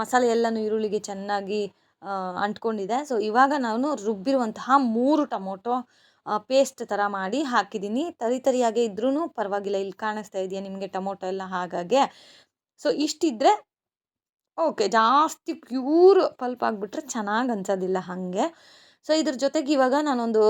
ಮಸಾಲೆ ಎಲ್ಲನೂ ಈರುಳ್ಳಿಗೆ ಚೆನ್ನಾಗಿ ಅಂಟ್ಕೊಂಡಿದೆ. ಸೊ ಇವಾಗ ನಾನು ರುಬ್ಬಿರುವಂತಹ ಮೂರು ಟೊಮೊಟೊ ಪೇಸ್ಟ್ ಥರ ಮಾಡಿ ಹಾಕಿದ್ದೀನಿ. ತರಿ ತರಿಯಾಗೆ ಇದ್ರೂ ಪರವಾಗಿಲ್ಲ. ಇಲ್ಲಿ ಕಾಣಿಸ್ತಾ ಇದೆಯಾ ನಿಮಗೆ ಟೊಮೊಟೊ ಎಲ್ಲ ಹಾಗಾಗೆ? ಸೊ ಇಷ್ಟಿದ್ರೆ ಓಕೆ, ಜಾಸ್ತಿ ಪ್ಯೂರ್ ಪಲ್ಪ್ ಆಗಿಬಿಟ್ರೆ ಚೆನ್ನಾಗಿ ಅನ್ಸೋದಿಲ್ಲ ಹಾಗೆ. ಸೊ ಇದ್ರ ಜೊತೆಗೆ ಇವಾಗ ನಾನೊಂದು,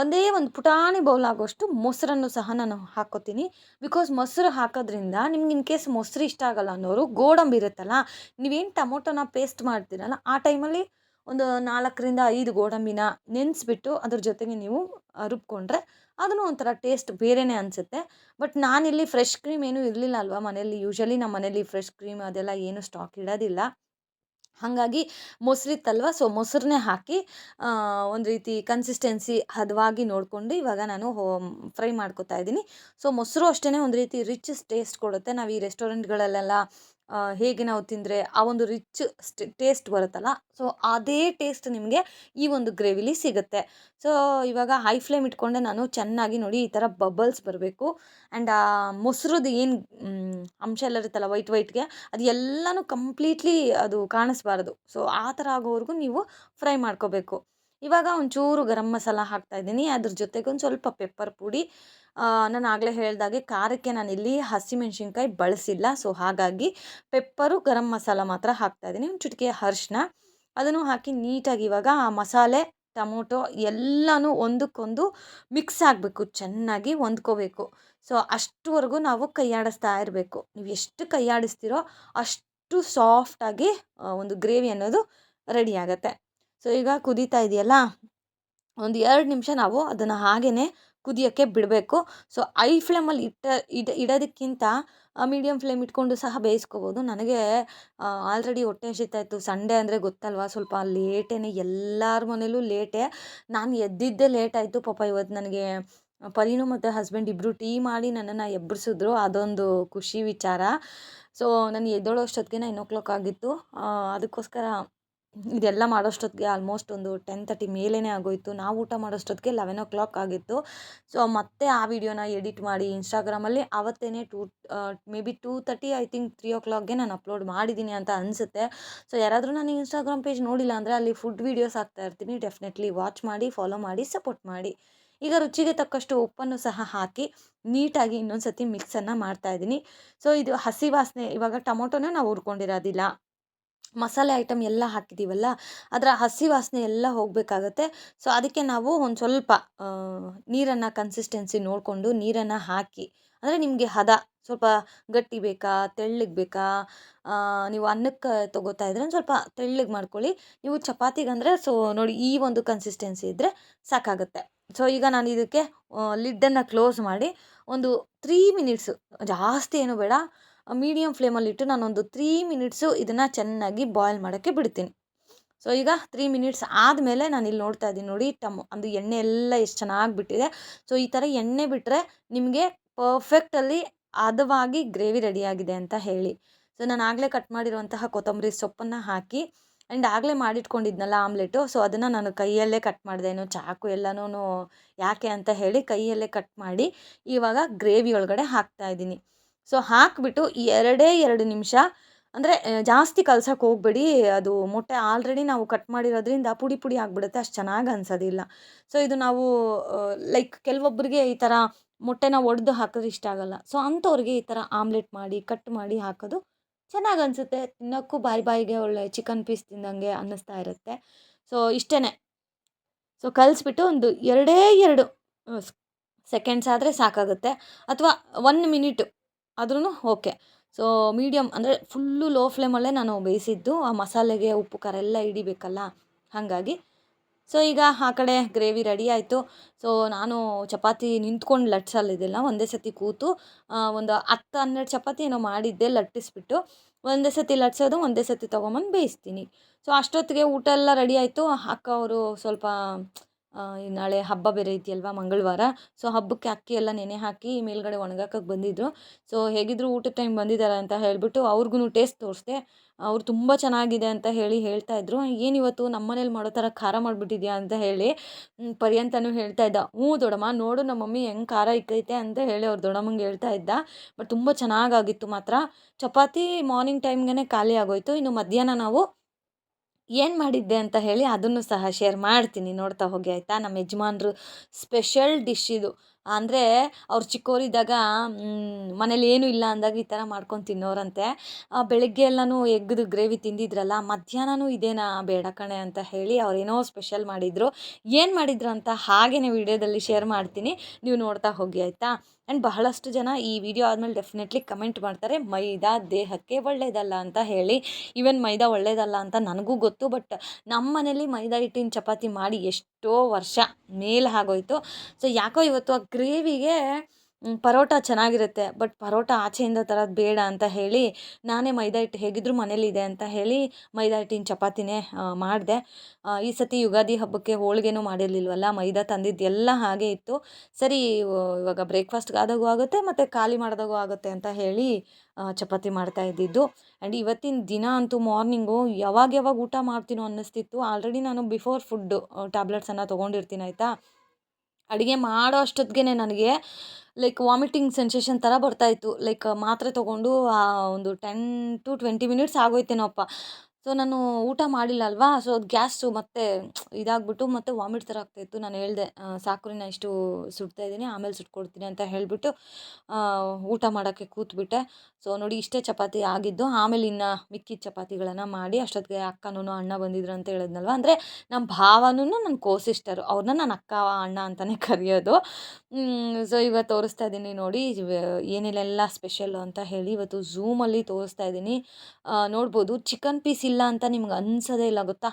ಒಂದೇ ಒಂದು ಪುಟಾಣಿ ಬೌಲ್ ಆಗೋಷ್ಟು ಮೊಸರನ್ನು ಸಹ ನಾನು ಹಾಕೋತೀನಿ ಬಿಕಾಸ್ ಮೊಸರು ಹಾಕೋದ್ರಿಂದ ನಿಮ್ಗೆ ಇನ್ ಕೇಸ್ ಮೊಸರು ಇಷ್ಟ ಆಗಲ್ಲ ಅನ್ನೋರು, ಗೋಡಂಬಿ ಇರುತ್ತಲ್ಲ, ನೀವೇನು ಟೊಮೊಟೊನ ಪೇಸ್ಟ್ ಮಾಡ್ತೀರಲ್ಲ, ಆ ಟೈಮಲ್ಲಿ ಒಂದು ನಾಲ್ಕರಿಂದ ಐದು ಗೋಡಂಬಿನ ನೆನೆಸ್ಬಿಟ್ಟು ಅದ್ರ ಜೊತೆಗೆ ನೀವು ರುಬ್ಕೊಂಡ್ರೆ ಅದನ್ನು ಒಂಥರ ಟೇಸ್ಟ್ ಬೇರೆಯೇ ಅನಿಸುತ್ತೆ. ಬಟ್ ನಾನಿಲ್ಲಿ ಫ್ರೆಶ್ ಕ್ರೀಮ್ ಏನೂ ಇರಲಿಲ್ಲ ಅಲ್ವಾ ಮನೇಲಿ ಯೂಶಲಿ ನಮ್ಮ ಮನೇಲಿ ಫ್ರೆಶ್ ಕ್ರೀಮ್ ಅದೆಲ್ಲ ಏನು ಸ್ಟಾಕ್ ಇಡೋದಿಲ್ಲ. ಹಾಗಾಗಿ ಮೊಸರಿತ್ತಲ್ವ? ಸೊ ಮೊಸರನ್ನೇ ಹಾಕಿ ಒಂದು ರೀತಿ ಕನ್ಸಿಸ್ಟೆನ್ಸಿ ಹದವಾಗಿ ನೋಡ್ಕೊಂಡು ಇವಾಗ ನಾನು ಫ್ರೈ ಮಾಡ್ಕೊತಾ ಇದ್ದೀನಿ. ಸೊ ಮೊಸರು ಅಷ್ಟೇ ಒಂದು ರೀತಿ ರಿಚ್ ಟೇಸ್ಟ್ ಕೊಡುತ್ತೆ. ನಾವು ಈ ರೆಸ್ಟೋರೆಂಟ್ಗಳಲ್ಲೆಲ್ಲ ಹೇಗೆ ನಾವು ತಿಂದರೆ ಆ ಒಂದು ರಿಚ್ ಟೇಸ್ಟ್ ಬರುತ್ತಲ್ಲ. ಸೊ, ಅದೇ ಟೇಸ್ಟ್ ನಿಮಗೆ ಈ ಒಂದು ಗ್ರೇವಿಲಿ ಸಿಗುತ್ತೆ. ಸೊ, ಇವಾಗ ಹೈ ಫ್ಲೇಮ್ ಇಟ್ಕೊಂಡೆ ನಾನು ಚೆನ್ನಾಗಿ ನೋಡಿ ಈ ಥರ ಬಬಲ್ಸ್ ಬರಬೇಕು. ಆ್ಯಂಡ್ ಆ ಮೊಸರುದು ಏನು ಅಂಶ ಎಲ್ಲ ಇರುತ್ತಲ್ಲ ವೈಟ್ ವೈಟ್ಗೆ, ಅದು ಎಲ್ಲನೂ ಕಂಪ್ಲೀಟ್ಲಿ ಅದು ಕಾಣಿಸ್ಬಾರ್ದು. ಸೊ, ಆ ಥರ ಆಗೋವರೆಗೂ ನೀವು ಫ್ರೈ ಮಾಡ್ಕೋಬೇಕು. ಇವಾಗ ಒಂಚೂರು ಗರಂ ಮಸಾಲ ಹಾಕ್ತಾಯಿದ್ದೀನಿ ಅದ್ರ ಜೊತೆಗೆ ಒಂದು ಸ್ವಲ್ಪ ಪೆಪ್ಪರ್ ಪುಡಿ. ನಾನು ಆಗಲೇ ಹೇಳ್ದಾಗೆ ಖಾರಕ್ಕೆ ನಾನಿಲ್ಲಿ ಹಸಿಮೆಣ್ಸಿನ್ಕಾಯಿ ಬಳಸಿಲ್ಲ. ಸೊ ಹಾಗಾಗಿ ಪೆಪ್ಪರು ಗರಂ ಮಸಾಲ ಮಾತ್ರ ಹಾಕ್ತಾಯಿದ್ದೀನಿ ಒಂದು ಚುಟಿಕೆ ಅರ್ಶಿನ. ಅದನ್ನು ಹಾಕಿ ನೀಟಾಗಿ ಇವಾಗ ಆ ಮಸಾಲೆ, ಟೊಮೊಟೊ ಎಲ್ಲನೂ ಒಂದಕ್ಕೊಂದು ಮಿಕ್ಸ್ ಆಗಬೇಕು. ಚೆನ್ನಾಗಿ ಹೊಂದ್ಕೋಬೇಕು. ಸೊ ಅಷ್ಟುವರೆಗೂ ನಾವು ಕೈಯಾಡಿಸ್ತಾ ಇರಬೇಕು. ನೀವು ಎಷ್ಟು ಕೈಯಾಡಿಸ್ತೀರೋ ಅಷ್ಟು ಸಾಫ್ಟಾಗಿ ಒಂದು ಗ್ರೇವಿ ಅನ್ನೋದು ರೆಡಿ ಆಗುತ್ತೆ. ಸೊ ಈಗ ಕುದೀತಾ ಇದೆಯಲ್ಲ? ಒಂದು ಎರಡು ನಿಮಿಷ ನಾವು ಅದನ್ನು ಹಾಗೇ ಕುದಿಯೋಕ್ಕೆ ಬಿಡಬೇಕು. ಸೊ, ಐ ಫ್ಲೇಮಲ್ಲಿ ಇಟ್ಟ, ಇಡ, ಇಡೋದಕ್ಕಿಂತ ಮೀಡಿಯಮ್ ಫ್ಲೇಮ್ ಇಟ್ಕೊಂಡು ಸಹ ಬೇಯಿಸ್ಕೋಬೋದು. ನನಗೆ ಆಲ್ರೆಡಿ ಹೊಟ್ಟೆ ಹಸಿತಾಯಿತ್ತು ಸಂಡೇ ಅಂದರೆ ಗೊತ್ತಲ್ವಾ, ಸ್ವಲ್ಪ ಲೇಟೇ ಎಲ್ಲರ ಮನೇಲೂ ಲೇಟೇ. ನಾನು ಎದ್ದಿದ್ದೇ ಲೇಟ್ ಆಯಿತು ಪಾಪ. ಇವತ್ತು ನನಗೆ ಪರಿಣು ಮತ್ತು ಹಸ್ಬೆಂಡ್ ಇಬ್ಬರು ಟೀ ಮಾಡಿ ನನ್ನನ್ನು ಎಬ್ಬರಿಸಿದ್ರು. ಅದೊಂದು ಖುಷಿ ವಿಚಾರ. ಸೊ, ನಾನು ಎದ್ದೇಳೋ ಅಷ್ಟೊತ್ತಿಗೆ ನೈನ್ ಓ ಕ್ಲಾಕ್ ಆಗಿತ್ತು. ಅದಕ್ಕೋಸ್ಕರ ಇದೆಲ್ಲ ಮಾಡೋಷ್ಟೊತ್ತಿಗೆ ಆಲ್ಮೋಸ್ಟ್ ಒಂದು ಟೆನ್ ತರ್ಟಿ ಮೇಲೇ ಆಗೋಯಿತು. ನಾವು ಊಟ ಮಾಡೋಷ್ಟೊತ್ತಿಗೆ ಲೆವೆನ್ ಓ ಕ್ಲಾಕ್ ಆಗಿತ್ತು. ಸೊ ಮತ್ತೆ ಆ ವಿಡಿಯೋನ ಎಡಿಟ್ ಮಾಡಿ ಇನ್ಸ್ಟಾಗ್ರಾಮಲ್ಲಿ ಆವತ್ತೇ two maybe two thirty I think three ಓ ಕ್ಲಾಕ್ಗೆ ನಾನು ಅಪ್ಲೋಡ್ ಮಾಡಿದ್ದೀನಿ ಅಂತ ಅನಿಸುತ್ತೆ. ಸೊ ಯಾರಾದರೂ ನಾನು ಇನ್ಸ್ಟಾಗ್ರಾಮ್ ಪೇಜ್ ನೋಡಿಲ್ಲ ಅಂದರೆ ಅಲ್ಲಿ ಫುಡ್ ವೀಡಿಯೋಸ್ ಹಾಕ್ತಾ ಇರ್ತೀನಿ. ಡೆಫಿನೆಟ್ಲಿ ವಾಚ್ ಮಾಡಿ ಫಾಲೋ ಮಾಡಿ ಸಪೋರ್ಟ್ ಮಾಡಿ. ಈಗ ರುಚಿಗೆ ತಕ್ಕಷ್ಟು ಉಪ್ಪನ್ನು ಸಹ ಹಾಕಿ ನೀಟಾಗಿ ಇನ್ನೊಂದು ಸತಿ ಮಿಕ್ಸನ್ನು ಮಾಡ್ತಾಯಿದ್ದೀನಿ ಸೊ ಇದು ಹಸಿ ವಾಸನೆ, ಇವಾಗ ಟೊಮೊಟೊನ ನಾವು ಹುರ್ಕೊಂಡಿರೋದಿಲ್ಲ. ಮಸಾಲೆ ಐಟಮ್ ಎಲ್ಲ ಹಾಕಿದ್ದೀವಲ್ಲ ಅದರ ಹಸಿ ವಾಸನೆ ಎಲ್ಲ ಹೋಗಬೇಕಾಗತ್ತೆ. ಸೊ, ಅದಕ್ಕೆ ನಾವು ಒಂದು ಸ್ವಲ್ಪ ನೀರನ್ನು ಕನ್ಸಿಸ್ಟೆನ್ಸಿ ನೋಡಿಕೊಂಡು ನೀರನ್ನು ಹಾಕಿ, ಅಂದರೆ ನಿಮಗೆ ಹದ, ಸ್ವಲ್ಪ ಗಟ್ಟಿ ಬೇಕಾ, ತೆಳ್ಳಗೆ ಬೇಕಾ ನೀವು ಅನ್ನಕ್ಕೆ ತೊಗೋತಾ ಇದ್ರೆ ಸ್ವಲ್ಪ ತೆಳ್ಳಗೆ ಮಾಡ್ಕೊಳ್ಳಿ. ನೀವು ಚಪಾತಿಗೆ ಅಂದರೆ, ಸೊ, ನೋಡಿ ಈ ಒಂದು ಕನ್ಸಿಸ್ಟೆನ್ಸಿ ಇದ್ದರೆ ಸಾಕಾಗುತ್ತೆ. ಸೊ, ಈಗ ನಾನು ಇದಕ್ಕೆ ಲಿಡ್ಡನ್ನು ಕ್ಲೋಸ್ ಮಾಡಿ, ಒಂದು ತ್ರೀ ಮಿನಿಟ್ಸು ಜಾಸ್ತಿ ಏನು ಬೇಡ ಮೀಡಿಯಮ್ ಫ್ಲೇಮಲ್ಲಿಟ್ಟು ನಾನೊಂದು ತ್ರೀ ಮಿನಿಟ್ಸು ಇದನ್ನು ಚೆನ್ನಾಗಿ ಬಾಯ್ಲ್ ಮಾಡೋಕ್ಕೆ ಬಿಡ್ತೀನಿ. ಸೊ ಈಗ ತ್ರೀ ಮಿನಿಟ್ಸ್ ಆದಮೇಲೆ ನಾನು ಇಲ್ಲಿ ನೋಡ್ತಾ ಇದ್ದೀನಿ ನೋಡಿ, ಟಮ್ ಅದು ಎಣ್ಣೆ ಎಲ್ಲ ಎಷ್ಟು ಚೆನ್ನಾಗಿ ಬಿಟ್ಟಿದೆ. ಸೊ ಈ ಥರ ಎಣ್ಣೆ ಬಿಟ್ಟರೆ ನಿಮಗೆ ಪರ್ಫೆಕ್ಟಲ್ಲಿ ಹದವಾಗಿ ಗ್ರೇವಿ ರೆಡಿಯಾಗಿದೆ ಅಂತ ಹೇಳಿ. ಸೊ ನಾನು ಆಗಲೇ ಕಟ್ ಮಾಡಿರುವಂತಹ ಕೊತ್ತಂಬರಿ ಸೊಪ್ಪನ್ನು ಹಾಕಿ ಆ್ಯಂಡ್ ಆಗಲೇ ಮಾಡಿಟ್ಕೊಂಡಿದ್ನಲ್ಲ ಆಮ್ಲೆಟು. ಸೊ ಅದನ್ನು ನಾನು ಕೈಯಲ್ಲೇ ಕಟ್ ಮಾಡಿದೆ. ಏನು ಚಾಕು ಎಲ್ಲನೂ ಯಾಕೆ ಅಂತ ಹೇಳಿ ಕೈಯಲ್ಲೇ ಕಟ್ ಮಾಡಿ ಇವಾಗ ಗ್ರೇವಿ ಒಳಗಡೆ ಹಾಕ್ತಾಯಿದ್ದೀನಿ ಸೊ ಹಾಕಿಬಿಟ್ಟು ಎರಡೇ ಎರಡು ನಿಮಿಷ, ಅಂದರೆ ಜಾಸ್ತಿ ಕಲ್ಸಕ್ಕೆ ಹೋಗಬೇಡಿ, ಅದು ಮೊಟ್ಟೆ ಆಲ್ರೆಡಿ ನಾವು ಕಟ್ ಮಾಡಿರೋದ್ರಿಂದ ಪುಡಿ ಪುಡಿ ಆಗಿಬಿಡುತ್ತೆ, ಅಷ್ಟು ಚೆನ್ನಾಗಿ ಅನ್ಸೋದಿಲ್ಲ. ಸೊ ಇದು ನಾವು ಲೈಕ್ ಕೆಲವೊಬ್ಬರಿಗೆ ಈ ಥರ ಮೊಟ್ಟೆನ ಒಡೆದು ಹಾಕೋದು ಇಷ್ಟ ಆಗೋಲ್ಲ. ಸೊ ಅಂಥವ್ರಿಗೆ ಈ ಥರ ಆಮ್ಲೆಟ್ ಮಾಡಿ, ಕಟ್ ಮಾಡಿ ಹಾಕೋದು ಚೆನ್ನಾಗಿ ಅನಿಸುತ್ತೆ. ತಿನ್ನೋಕ್ಕೂ ಬಾಯಿ ಬಾಯಿಗೆ ಒಳ್ಳೆ ಚಿಕನ್ ಪೀಸ್ ತಿಂದಂಗೆ ಅನ್ನಿಸ್ತಾ ಇರುತ್ತೆ. ಸೊ ಇಷ್ಟೇ ಸೊ ಕಲಿಸ್ಬಿಟ್ಟು ಒಂದು ಎರಡೇ ಎರಡು ಸೆಕೆಂಡ್ಸ್ ಆದರೆ ಸಾಕಾಗುತ್ತೆ. ಅಥವಾ ಒನ್ ಮಿನಿಟು. ಆದ್ರೂ ಓಕೆ. ಸೊ ಮೀಡಿಯಮ್ ಅಂದರೆ ಫುಲ್ಲು ಲೋ ಫ್ಲೇಮಲ್ಲೇ ನಾನು ಬೇಯಿಸಿದ್ದು, ಆ ಮಸಾಲೆಗೆ ಉಪ್ಪು, ಖಾರ ಎಲ್ಲ ಹಿಡಿಬೇಕಲ್ಲ? ಹಾಗಾಗಿ. ಸೊ ಈಗ ಆ ಕಡೆ ಗ್ರೇವಿ ರೆಡಿ ಆಯಿತು. ಸೊ ನಾನು ಚಪಾತಿ ನಿಂತ್ಕೊಂಡು ಲಟ್ಸಲ್ಲಿದ್ದಿಲ್ಲ ಒಂದೇ ಸತಿ ಕೂತು ಒಂದು ಹತ್ತು, ಹನ್ನೆರಡು ಚಪಾತಿ ಏನೋ ಮಾಡಿದ್ದೆ, ಲಟ್ಟಿಸ್ಬಿಟ್ಟು, ಒಂದೇ ಸತಿ ಲಟ್ಸೋದು, ಒಂದೇ ಸತಿ ತೊಗೊಂಬಂದು ಬೇಯಿಸ್ತೀನಿ. ಸೊ ಅಷ್ಟೊತ್ತಿಗೆ ಊಟ ಎಲ್ಲ ರೆಡಿ ಆಯಿತು. ಅಕ್ಕ ಸ್ವಲ್ಪ ನಾಳೆ ಹಬ್ಬ ಬೇರೆ ಇದೆಯಲ್ವಾ ಮಂಗಳವಾರ. ಸೊ ಹಬ್ಬಕ್ಕೆ ಅಕ್ಕಿ ಎಲ್ಲ ನೆನೆ ಹಾಕಿ ಮೇಲ್ಗಡೆ ಒಣಗಾಕಕ್ಕೆ ಬಂದಿದ್ದರು ಸೊ ಹೇಗಿದ್ದರೂ ಊಟದ ಟೈಮ್ ಬಂದಿದ್ದಾರೆ ಅಂತ ಹೇಳಿಬಿಟ್ಟು ಅವ್ರಿಗೂ ಟೇಸ್ಟ್ ತೋರಿಸ್ದೆ. ಅವ್ರು ತುಂಬ ಚೆನ್ನಾಗಿದೆ ಅಂತ ಹೇಳಿ ಹೇಳ್ತಾ ಇದ್ರು. ಏನು ಇವತ್ತು ನಮ್ಮ ಮನೇಲಿ ಮಾಡೋ ಥರ ಖಾರ ಮಾಡಿಬಿಟ್ಟಿದ್ಯಾ ಅಂತ ಹೇಳಿ ಪರ್ಯಂತನೂ ಹೇಳ್ತಾ ಇದ್ದ. ಹ್ಞೂ ದೊಡಮ್ಮ ನೋಡು ನಮ್ಮ ಮಮ್ಮಿ ಹೆಂಗೆ ಖಾರ ಇಕ್ಕೈತೆ ಅಂತ ಹೇಳಿ ಅವ್ರು ದೊಡ್ಡಮ್ಮಂಗೆ ಹೇಳ್ತಾ ಇದ್ದ. ಬಟ್ ತುಂಬ ಚೆನ್ನಾಗಾಗಿತ್ತು ಮಾತ್ರ. ಚಪಾತಿ ಮಾರ್ನಿಂಗ್ ಟೈಮ್ಗೆ ಖಾಲಿ ಆಗೋಯಿತು. ಇನ್ನು ಮಧ್ಯಾಹ್ನ ನಾವು ಏನು ಮಾಡಿದ್ದೆ ಅಂತ ಹೇಳಿ ಅದನ್ನು ಸಹ ಶೇರ್ ಮಾಡ್ತೀನಿ. ನೋಡ್ತಾ ಹೋಗಿ, ಆಯಿತಾ? ನಮ್ಮ ಯಜಮಾನ್ರು ಸ್ಪೆಷಲ್ ಡಿಶ್ ಇದು. ಅಂದರೆ ಅವ್ರು ಚಿಕ್ಕೋರಿದ್ದಾಗ ಮನೇಲಿ ಏನೂ ಇಲ್ಲ ಅಂದಾಗ ಈ ಥರ ಮಾಡ್ಕೊಂಡು ತಿನ್ನೋರಂತೆ. ಬೆಳಗ್ಗೆ ಎಲ್ಲನೂ ಎಗ್ದು ಗ್ರೇವಿ ತಿಂದಿದ್ರಲ್ಲ, ಮಧ್ಯಾಹ್ನನೂ ಇದೇನಾ ಬೇಡ ಕಣೆ ಅಂತ ಹೇಳಿ ಅವ್ರೇನೋ ಸ್ಪೆಷಲ್ ಮಾಡಿದರು. ಏನು ಮಾಡಿದ್ರು ಅಂತ ಹಾಗೇ ವಿಡಿಯೋದಲ್ಲಿ ಶೇರ್ ಮಾಡ್ತೀನಿ. ನೀವು ನೋಡ್ತಾ ಹೋಗಿ, ಆಯಿತಾ? ಆ್ಯಂಡ್ ಬಹಳಷ್ಟು ಜನ ಈ ವಿಡಿಯೋ ಆದಮೇಲೆ ಡೆಫಿನೆಟ್ಲಿ ಕಮೆಂಟ್ ಮಾಡ್ತಾರೆ, ಮೈದಾ ದೇಹಕ್ಕೆ ಒಳ್ಳೆಯದಲ್ಲ ಅಂತ ಹೇಳಿ. ಈವನ್ ಮೈದಾ ಒಳ್ಳೆಯದಲ್ಲ ಅಂತ ನನಗೂ ಗೊತ್ತು ಬಟ್ ನಮ್ಮ ಮನೇಲಿ ಮೈದಾ ಹಿಟ್ಟಿನ ಚಪಾತಿ ಮಾಡಿ ಎಷ್ಟೋ ವರ್ಷ ಮೇಲೆ ಆಗೋಯ್ತು. ಸೊ ಯಾಕೋ ಇವತ್ತು ಆ ಗ್ರೇವಿಗೆ ಪರೋಟ ಚೆನ್ನಾಗಿರುತ್ತೆ. ಬಟ್ ಪರೋಟ ಆಚೆಯಿಂದ ತರೋದು ಬೇಡ ಅಂತ ಹೇಳಿ ನಾನೇ ಮೈದಾ ಹಿಟ್ಟು ಹೇಗಿದ್ದರೂ ಮನೇಲಿದೆ ಅಂತ ಹೇಳಿ ಮೈದಾ ಹಿಟ್ಟಿನ ಚಪಾತಿನೇ ಮಾಡಿದೆ. ಈ ಸತಿ ಯುಗಾದಿ ಹಬ್ಬಕ್ಕೆ ಹೋಳಿಗೆನೂ ಮಾಡಿರಲಿಲ್ವಲ್ಲ, ಮೈದಾ ತಂದಿದ್ದು ಎಲ್ಲ ಹಾಗೆ ಇತ್ತು. ಸರಿ ಇವಾಗ ಬ್ರೇಕ್ಫಾಸ್ಟ್ಗೆ ಆದಾಗೂ ಆಗುತ್ತೆ ಮತ್ತು ಖಾಲಿ ಮಾಡಿದಾಗೂ ಆಗುತ್ತೆ ಅಂತ ಹೇಳಿ ಚಪಾತಿ ಮಾಡ್ತಾ ಇದ್ದಿದ್ದು. ಆ್ಯಂಡ್ ಇವತ್ತಿನ ದಿನ ಅಂತೂ ಮಾರ್ನಿಂಗು ಯಾವಾಗ ಯಾವಾಗ ಊಟ ಮಾಡ್ತೀನೋ ಅನ್ನಿಸ್ತಿತ್ತು. ಆಲ್ರೆಡಿ ನಾನು ಬಿಫೋರ್ ಫುಡ್ಡು ಟ್ಯಾಬ್ಲೆಟ್ಸನ್ನು ತೊಗೊಂಡಿರ್ತೀನಿ, ಆಯಿತಾ? ಅಡುಗೆ ಮಾಡೋ ಅಷ್ಟೊತ್ತಿಗೆ ನನಗೆ ಲೈಕ್ ವಾಮಿಟಿಂಗ್ ಸೆನ್ಸೇಷನ್ ಥರ ಬರ್ತಾಯಿತ್ತು ಲೈಕ್ ಮಾತ್ರೆ ತೊಗೊಂಡು ಒಂದು ಟೆನ್ ಟು ಟ್ವೆಂಟಿ ಮಿನಿಟ್ಸ್ ಆಗೋಯ್ತೇನೋಪ್ಪ. ಸೊ, ನಾನು ಊಟ ಮಾಡಿಲ್ಲ ಅಲ್ವಾ ಸೊ, ಅದು ಗ್ಯಾಸು ಮತ್ತೆ ಇದಾಗ್ಬಿಟ್ಟು ಮತ್ತೆ ವಾಮಿಟ್ ಥರ ಆಗ್ತಾಯಿತ್ತು. ನಾನು ಹೇಳಿದೆ ಸಾಕು ಇಷ್ಟು ಸುಡ್ತಾ ಇದ್ದೀನಿ, ಆಮೇಲೆ ಸುಟ್ಕೊಡ್ತೀನಿ ಅಂತ ಹೇಳಿಬಿಟ್ಟು ಊಟ ಮಾಡೋಕ್ಕೆ ಕೂತ್ಬಿಟ್ಟೆ. ಸೊ, ನೋಡಿ, ಇಷ್ಟೇ ಚಪಾತಿ ಆಗಿದ್ದು, ಆಮೇಲೆ ಇನ್ನು ಮಿಕ್ಕಿದ ಚಪಾತಿಗಳನ್ನು ಮಾಡಿ, ಅಷ್ಟೊತ್ತಿಗೆ ಅಕ್ಕನೂ ಅಣ್ಣ ಬಂದಿದ್ರು ಅಂತ ಹೇಳಿದ್ನಲ್ವ? ಅಂದರೆ ನಮ್ಮ ಭಾವನೂ ನನ್ನ ಕೋಸಿಸ್ಟರು ಅವ್ರನ್ನ ನಾನು ಅಕ್ಕ, ಅಣ್ಣ ಅಂತಲೇ ಕರೆಯೋದು. ಸೊ ಇವತ್ತು ತೋರಿಸ್ತಾ ಇದ್ದೀನಿ ನೋಡಿ ಏನೇನೆಲ್ಲ ಸ್ಪೆಷಲ್ಲು ಅಂತ ಹೇಳಿ, ಇವತ್ತು ಝೂಮಲ್ಲಿ ತೋರಿಸ್ತಾ ಇದ್ದೀನಿ. ನೋಡ್ಬೋದು ಚಿಕನ್ ಪೀಸ್ ಇಲ್ಲ ಅಂತ ನಿಮ್ಗೆ ಅನ್ಸೋದೇ ಇಲ್ಲ ಗೊತ್ತಾ?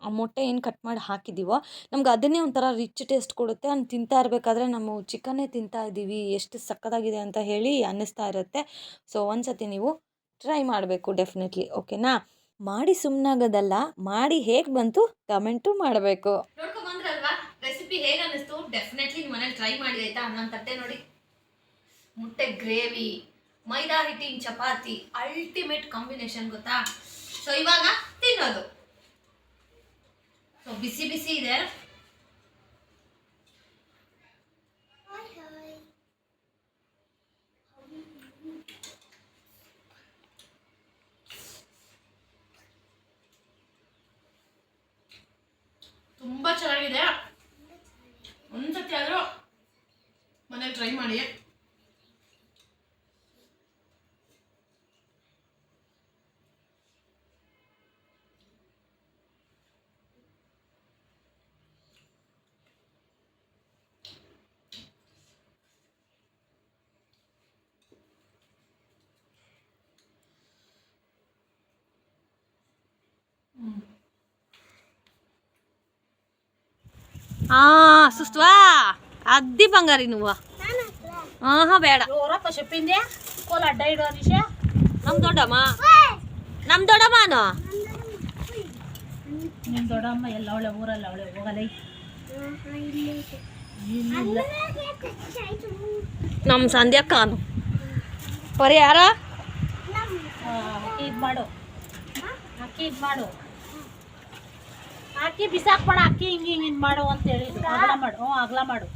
ಆ ಮೊಟ್ಟೆ ಏನು ಕಟ್ ಮಾಡಿ ಹಾಕಿದ್ದೀವೋ ನಮ್ಗೆ ಅದನ್ನೇ ಒಂಥರ ರಿಚ್ ಟೇಸ್ಟ್ ಕೊಡುತ್ತೆ. ಅಂತ ತಿಂತಾ ಇರಬೇಕಾದ್ರೆ ನಾವು ಚಿಕನ್ನೇ ತಿಂತಾ ಇದ್ದೀವಿ, ಎಷ್ಟು ಸಕ್ಕತ್ತಾಗಿದೆ ಅಂತ ಹೇಳಿ ಅನ್ನಿಸ್ತಾ ಇರುತ್ತೆ. ಸೊ ಒಂದ್ಸತಿ ನೀವು ಟ್ರೈ ಮಾಡಬೇಕು ಡೆಫಿನೆಟ್ಲಿ ಓಕೆನಾ ಮಾಡಿ ಸುಮ್ಮನಾಗೋದಲ್ಲ ಮಾಡಿ ಹೇಗೆ ಬಂತು ಕಮೆಂಟು ಮಾಡಬೇಕು. ರೆಸಿಪಿ ಹೇಗೆ ಅನ್ನಿಸ್ತು? ಡೆಫಿನೆಟ್ಲಿ ನಿಮ್ಮ ಮನೇಲಿ ಟ್ರೈ ಮಾಡಿ ಆಯ್ತಾ? ನನ್ನ ತಟ್ಟೆ ನೋಡಿ. ಮುಟ್ಟೆ ಗ್ರೇವಿ ಮೈದಾ ಹಿಟ್ಟಿನ ಚಪಾತಿ ಅಲ್ಟಿಮೇಟ್ ಕಾಂಬಿನೇಷನ್ ಗೊತ್ತಾ? ಸೊ ಇವಾಗ ತಿನ್ನೋದು. ಸೊ ಬಿಸಿ ಬಿಸಿ ಇದೆ ತುಂಬಾ ಚೆನ್ನಾಗಿದೆ ಒಂದ್ಸತಿ ಆದ್ರೂ ಮನೇಲಿ ಟ್ರೈ ಮಾಡಿ ಹಾಂ ಸುಸ್ತವಾ ಅದ್ದಿ ಬಂಗಾರಿ నువ్వు ఆహా ಬೇಡ ఎవరక్క చెప్పింది కోలు అడ్డాయిడు అనేసి ನಮ್ಮ ದೊಡ್ಡಮ್ಮ ನಮ್ಮ ದೊಡ್ಡಮ್ಮನು ನಿಮ್ಮ ದೊಡ್ಡಮ್ಮ ಎಲ್ಲ ಅವಳೆ ಊರಲ್ಲಿ ಅವಳೆ ಹೋಗಲೈ ನಮ್ಮ ಸಂಧ್ಯಾಕ್ಕನು ಪರಿ ಯಾರ ಅಕ್ಕಿ ಇದು ಮಾಡು ಅಕ್ಕಿ ಇದು ಮಾಡು ಹಾಕಿ ಬಿಸಾಕ್ಬೇಡ ಅಕ್ಕಿ ಹಿಂಗೆ ಹಿಂಗೆ ಹಿಂಗೆ ಮಾಡು ಅಂತ ಹೇಳಿದ್ರು ಅಗಲ ಮಾಡು ಹ್ಞೂ ಅಗಲ ಮಾಡು.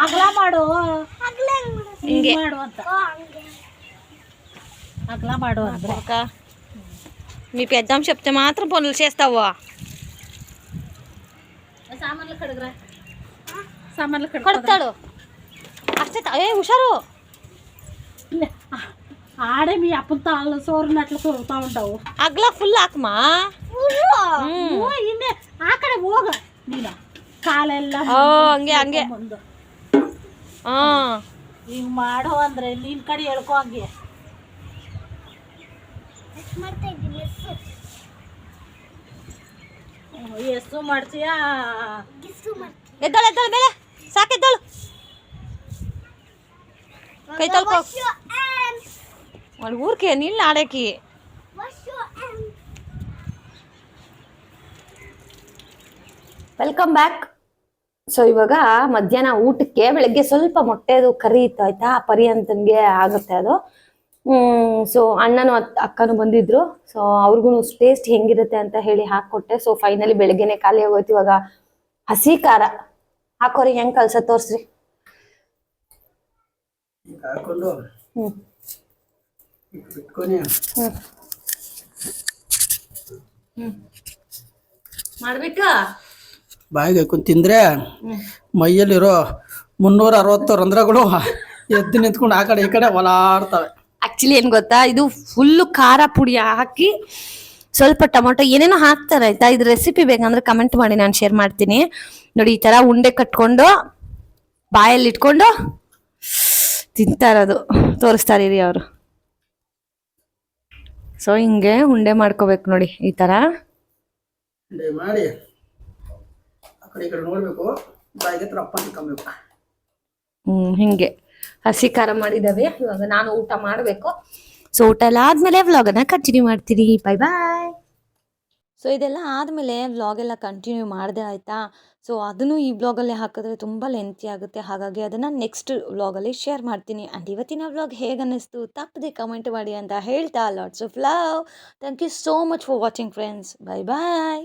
ಅಗಲ ಮಾಡು. ಹಿಂಗೆ ಮಾಡು. ಅಂತ. అట్లా పాడు ఒక మీ పెద్దమ్మ చెప్తే మాత్రం పనులు చేస్తావా సామాన్లు కడుగురా సామాన్లు కడుగుతాడు అచ్చే ఏ హుషారు ఆడే మీ అప్పంతో వాళ్ళు సోరినట్లు కొడుతూ ఉంటావు అగ్లా ఫుల్ ಹಾಕಮ್ಮ ಓ ಇನ್ನೇ ಆ ಕಡೆ ಹೋಗ ನೀನು ಕಾಲೆಲ್ಲ ಓ ಹಂಗೆ ಹಂಗೆ ಮುಂದೆ ಹಾಂ ಹಿಂಗ್ ಮಾಡು ಅಂದ್ರೆ ನಿನ್ ಕಡೆ ಹೇಳ್ಕೊ ಹಂಗೆ ಹ್ಮ್, ಎಸ್ಸು ಮಾಡ್ತೀಯಾ ಎದ್ದಾಳು ಎದ್ದಾಳು ಮೇಲೆ ಸಾಕೆದ್ದಾಳು ಕೈ ತೊಳ್ಕೊ వాళ్ళు ఊరికే నీళ్ళు ఆడేకి ವೆಲ್ಕಮ್ ಬ್ಯಾಕ್ ಸೊ ಇವಾಗ ಮಧ್ಯಾಹ್ನ ಊಟಕ್ಕೆ ಬೆಳಗ್ಗೆ ಸ್ವಲ್ಪ ಮೊಟ್ಟೆದು ಕರಿ ಇತ್ತು ಆಯ್ತಾ ಆ ಪರಿ ಅಂತನ್ಗೆ ಆಗುತ್ತೆ ಅದು ಸೊ ಅಣ್ಣನು ಅತ್- ಅಕ್ಕನು ಬಂದಿದ್ರು ಸೊ ಅವ್ರಿಗೂ ಟೇಸ್ಟ್ ಹೆಂಗಿರುತ್ತೆ ಅಂತ ಹೇಳಿ ಹಾಕೊಟ್ಟೆ ಸೊ ಫೈನಲಿ ಬೆಳಗ್ಗೆನೆ ಖಾಲಿ ಆಗೋಯ್ತು ಇವಾಗ ಹಸಿ ಖಾರ ಹಾಕೋರಿ ಹೆಂಗ್ ಕಲ್ಸ ತೋರ್ಸ್ರಿ ಈಗ ಹಾಕೊಂಡು ಹ್ಮ್ ಮಾಡ್ಬೇಕಾ? ಬಾಯಿಗೆ ಹಾಕೊಂಡು ತಿಂದ್ರೆ ಮೈಯಲ್ಲಿರೋ ಮುನ್ನೂರ ಅರವತ್ತು ರಂಧ್ರಗಳು ಎದ್ದು ನಿಂತ್ಕೊಂಡು ಆ ಕಡೆ ಈ ಕಡೆ ಒಲಾಡ್ತವೆ. ಆಕ್ಚುಲಿ ಏನ್ ಗೊತ್ತಾ? ಇದು ಫುಲ್ಲು ಖಾರ ಪುಡಿ ಹಾಕಿ ಸ್ವಲ್ಪ ಟೊಮೊಟೊ ಏನೇನೋ ಹಾಕ್ತಾರೆ. ಆಯ್ತಾ? ಇದು ರೆಸಿಪಿ ಬೇಕಂದ್ರೆ ಕಮೆಂಟ್ ಮಾಡಿ ನಾನು ಶೇರ್ ಮಾಡ್ತೀನಿ. ನೋಡಿ ಈ ತರ ಉಂಡೆ ಕಟ್ಕೊಂಡು ಬಾಯಲ್ಲಿ ಇಟ್ಕೊಂಡು ತಿಂತಾರದು ತೋರಿಸ್ತಾರೆ ರೀ ಅವರು. ಸೊ ಹಿಂಗೆ ಉಂಡೆ ಮಾಡ್ಕೋಬೇಕು ನೋಡಿ ಈ ತರ ಮಾಡಿ ಆ ಕಡೆ ಈ ಕಡೆ ನೋಡ್ಬೇಕು ಬಾಯಿಗೆ ಹತ್ರ ಅಪ್ಪ ಹ್ಮ್ ಹಿಂಗೆ. ಹಸಿ ಖಾರ ಮಾಡಿದಾವೆ ಇವಾಗ ನಾನು ಊಟ ಮಾಡಬೇಕು. ಸೊ ಊಟ ಎಲ್ಲ ಆದ್ಮೇಲೆ ವ್ಲಾಗನ್ನ ಕಂಟಿನ್ಯೂ ಮಾಡ್ತೀನಿ. ಬೈ ಬಾಯ್ ಸೊ ಇದೆಲ್ಲ ಆದಮೇಲೆ ವ್ಲಾಗೆಲ್ಲ ಕಂಟಿನ್ಯೂ ಮಾಡಿದೆ ಆಯಿತಾ? ಸೊ ಅದನ್ನು ಈ ವ್ಲಾಗಲ್ಲೇ ಹಾಕಿದ್ರೆ ತುಂಬ ಲೆಂತಿ ಆಗುತ್ತೆ. ಹಾಗಾಗಿ ಅದನ್ನು ನೆಕ್ಸ್ಟ್ ವ್ಲಾಗಲ್ಲಿ ಶೇರ್ ಮಾಡ್ತೀನಿ. ಆ್ಯಂಡ್ ಇವತ್ತಿನ ವ್ಲಾಗ್ ಹೇಗೆ ಅನ್ನಿಸ್ತು ತಪ್ಪದೆ ಕಮೆಂಟ್ ಮಾಡಿ ಅಂತ ಹೇಳ್ತಾ lots of love thank you so much for watching friends bye bye